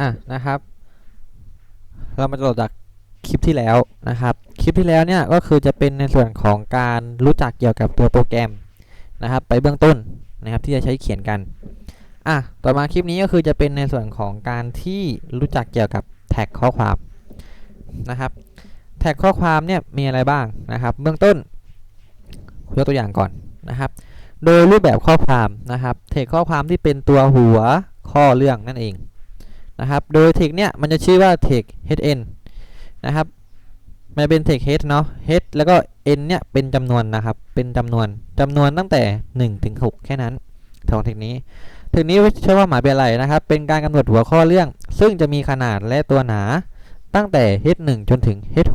อะนะครับ เรามาโหลดจากคลิปที่แล้วนะครับ คลิปที่แล้วเนี่ยก็คือจะเป็นในส่วนของการรู้จักเกี่ยวกับตัวโปรแกรมนะครับ ไปเบื้องต้นนะครับที่จะใช้เขียนกัน อะ ต่อมาคลิปนี้ก็คือจะเป็นในส่วนของการที่รู้จักเกี่ยวกับแท็กข้อความนะครับ แท็กข้อความเนี่ยมีอะไรบ้างนะครับ เบื้องต้นยกตัวอย่างก่อนนะครับ โดยรูปแบบข้อความนะครับเทคข้อความที่เป็นตัวหัวข้อเรื่องนั่นเอง นะครับ โดยเทคเนี่ยมันจะชื่อว่าเทค hn นะครับ มันเป็นเทค H เนาะ H แล้วก็ n เนี่ยเป็นจำนวนนะครับ เป็นจำนวนจำนวนตั้งแต่1ถึง6แค่นั้นของเทคนี้ เทคนี้ใช้ว่าหมายเป็นอะไรนะครับ เป็นการกำหนดหัวข้อเรื่อง ซึ่งจะมีขนาดและตัวหนาตั้งแต่ h 1จนถึง h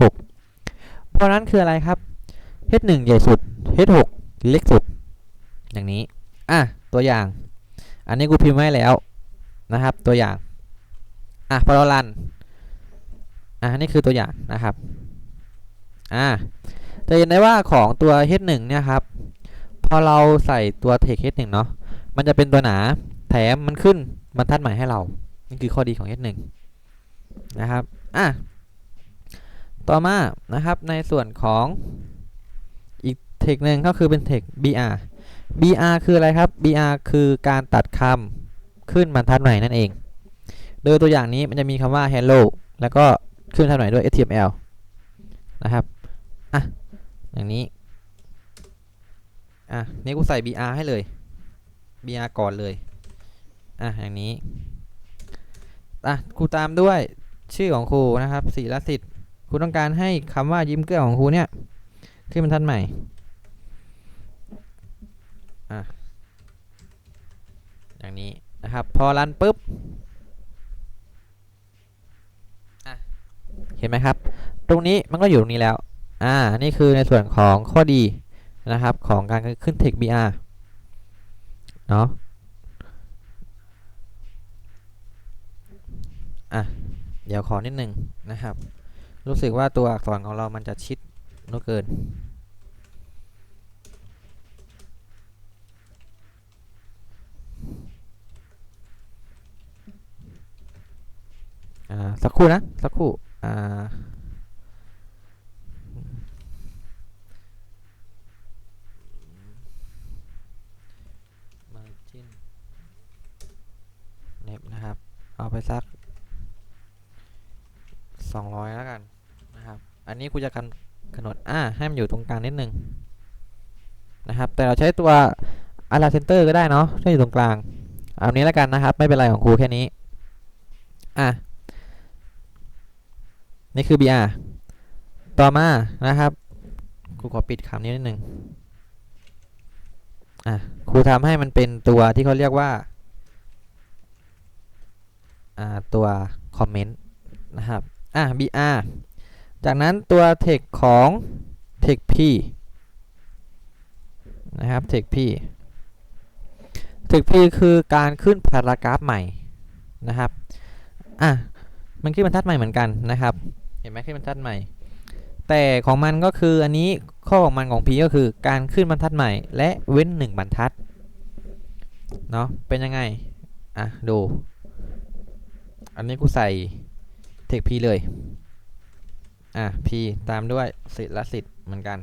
6เพราะนั้นคืออะไรครับ h 1ใหญ่สุด h 6เล็กสุด อย่างนี้ อะ ตัวอย่าง อันนี้กูพิมพ์ไว้แล้วนะครับ ตัวอย่าง อะพอเรารันอะนี่คือตัวอย่างนะครับอะจะเห็นได้ว่าของตัว h1 เนี่ยครับพอเราใส่ตัว text h1 เนาะมันจะเป็นตัวหนาแถมมันขึ้นบรรทัดใหม่ให้เรา นี่คือข้อดีของ h1 นะครับอะต่อมานะครับในส่วนของอีกเทคหนึ่งก็คือเป็นเทค br br คืออะไรครับ br คือการตัดคำขึ้นบรรทัดใหม่นั่นเอง โดยตัวอย่างนี้มันจะมีคำว่า hello แล้วก็ขึ้นทัดใหม่ด้วย html นะครับอะอย่างนี้อะนี่กูใส่ br ให้เลย br ก่อนเลยอะอย่างนี้อะครูตามด้วยชื่อของครูนะครับศิรสิทธิ์ครูต้องการให้คำว่ายิ้มเกลือของครูเนี่ยขึ้นบรรทัดใหม่อะอย่างนี้นะครับ พอรันปุ๊บอะเห็น ไหมครับ ตรงนี้มันก็อยู่ตรงนี้แล้ว อ่า นี่คือในส่วนของข้อดีนะครับของการขึ้น Text BR เนาะอะ เดี๋ยวขอนิดนึงนะครับ รู้สึกว่าตัวอักษรของเรามันจะชิดนุเกิน อ่า สักครู่นะ สักครู่ margin เน็บนะครับ เอาไปสัก 200 แล้วกันนะครับ อันนี้กูจะกันกำหนดอ่าให้มันอยู่ตรงกลางนิดนึงนะครับ แต่เราใช้ตัว a l a center ก็ได้เนาะที่อยู่ตรงกลาง เอานี้แล้วกันนะครับ ไม่เป็นไรของครูแค่นี้ อะ นี่คือ BR ต่อมานะครับครูขอปิดคำนี้นิดหนึ่งอะครูทำให้มันเป็นตัวที่เขาเรียกว่าอ่าตัวคอมเมนต์นะครับอะ BR จากนั้นตัว text ของ text P นะครับ text P text P คือการขึ้นพารากราฟใหม่นะครับอะมันขึ้นบรรทัดใหม่เหมือนกันนะครับ เห็นไหมขึ้นบรรทัดใหม่ แต่ของมันก็คืออันนี้ข้อของมันของ P ก็คือการขึ้นบรรทัดใหม่ และเว้น 1 บรรทัดเนาะเป็นยังไง อะ ดู อันนี้กูใส่ text P เลย อะ P ตามด้วยสิทธิ์และสิทธิ์เหมือนกัน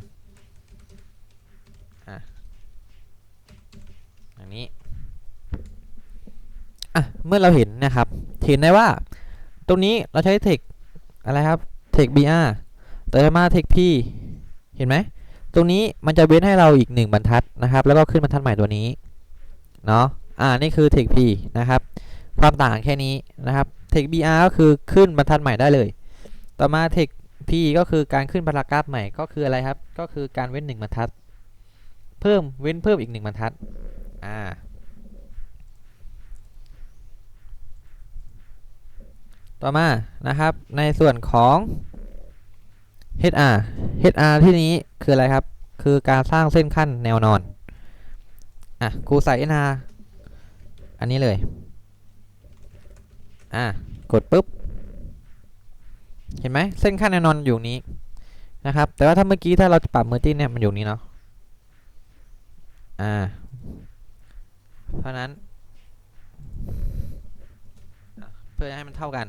อะอย่างนี้อะเมื่อเราเห็นนะครับ เห็นได้ว่า ตรงนี้เราใช้ text อะไรครับ text br แต่ถ้ามา text p เห็นไหม ตรงนี้มันจะเว้นให้เราอีก 1 บรรทัดนะครับ แล้วก็ขึ้นบรรทัดใหม่ตัวนี้ เนาะอ่า นี่คือ text p นะครับ ความต่างแค่นี้นะครับ text br ก็คือขึ้นบรรทัดใหม่ได้เลย ต่อมา text p ก็คือการขึ้นพารากราฟใหม่ก็คืออะไรครับ ก็คือการเว้น 1 บรรทัด เพิ่มเว้นเพิ่มอีก 1 บรรทัด อ่า ต่อมานะครับในส่วนของ HR HR ที่นี้คืออะไรครับ คือการสร้างเส้นขั้นแนวนอน อะครูใส่ NR อันนี้เลย อะกดปุ๊บ เห็นไหมเส้นขั้นแนวนอนอยู่นี้นะครับ แต่ว่าถ้าเมื่อกี้ถ้าเราปรับเมอร์จิ้นเนี่ยมันอยู่นี้เนาะ อ่า เพราะนั้นปพื่อให้มันเท่ากัน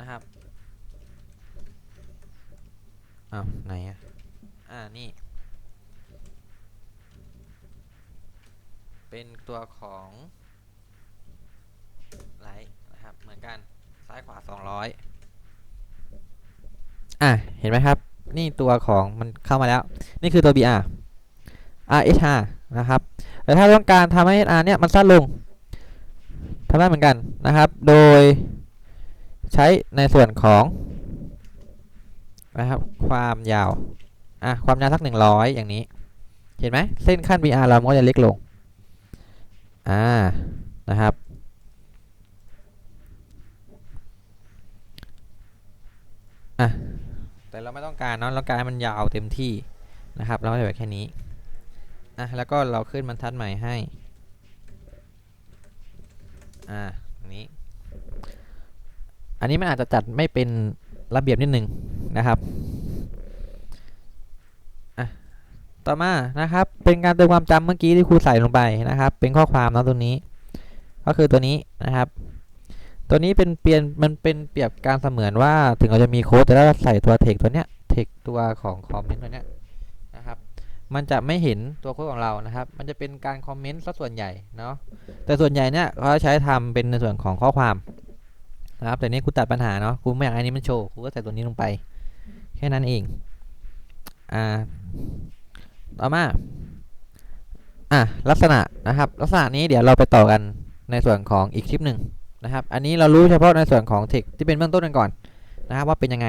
นะครับอ้าวไหนอะ อ่า นี่ เป็นตัวของไลท์นะครับ เหมือนกัน ซ้ายขวา 200 อะ เห็นไหมครับ นี่ตัวของมันเข้ามาแล้ว นี่คือตัว BR RHR นะครับ แต่ถ้าต้องการทำให้ HR เนี่ย มันสั้นลงทำได้เหมือนกันนะครับ โดย ใช้ในส่วนของนะครับความยาวอะความยาวสัก 100 อย่างนี้ เห็นไหมเส้นขั้น BR เรามันก็จะเล็กลงอ่านะครับ อะ แต่เราไม่ต้องการเนาะเราการให้มันยาวเต็มที่นะครับ เราก็จะแบบแค่นี้ อะ แล้วก็เราขึ้นบรรทัดใหม่ให้ อ่า อันนี้มันอาจจะจัดไม่เป็นระเบียบนิดนึงนะครับต่อมานะครับ เป็นการเติมความจำเมื่อกี้ที่ครูใส่ลงไปนะครับ เป็นข้อความนะตัวนี้ ก็คือตัวนี้นะครับ ตัวนี้เป็นเปลี่ยนมันเป็นเปรียบการเสมือนว่าถึงเราจะมีโค้ดแต่ถ้าเราใส่ตัวเทคตัวเนี้ยเทคตัวของคอมเมนต์ตัวเนี้ยนะครับ มันจะไม่เห็นตัวโค้ดของเรานะครับ มันจะเป็นการคอมเมนต์ซะส่วนใหญ่เนาะแต่ส่วนใหญ่เนี่ยเขาใช้ทำเป็นในส่วนของข้อความ นะครับแต่นี้กูตัดปัญหาเนาะกูไม่อยากให้อันนี้มันโชว์กูก็ใส่ตัวนี้ลงไป แค่นั้นเองอ่าต่อมาอะลักษณะนะครับ ลักษณะนี้เดี๋ยวเราไปต่อกันในส่วนของอีกคลิปหนึ่งนะครับ อันนี้เรารู้เฉพาะในส่วนของเทคที่เป็นเบื้องต้นกันก่อนนะครับว่าเป็นยังไง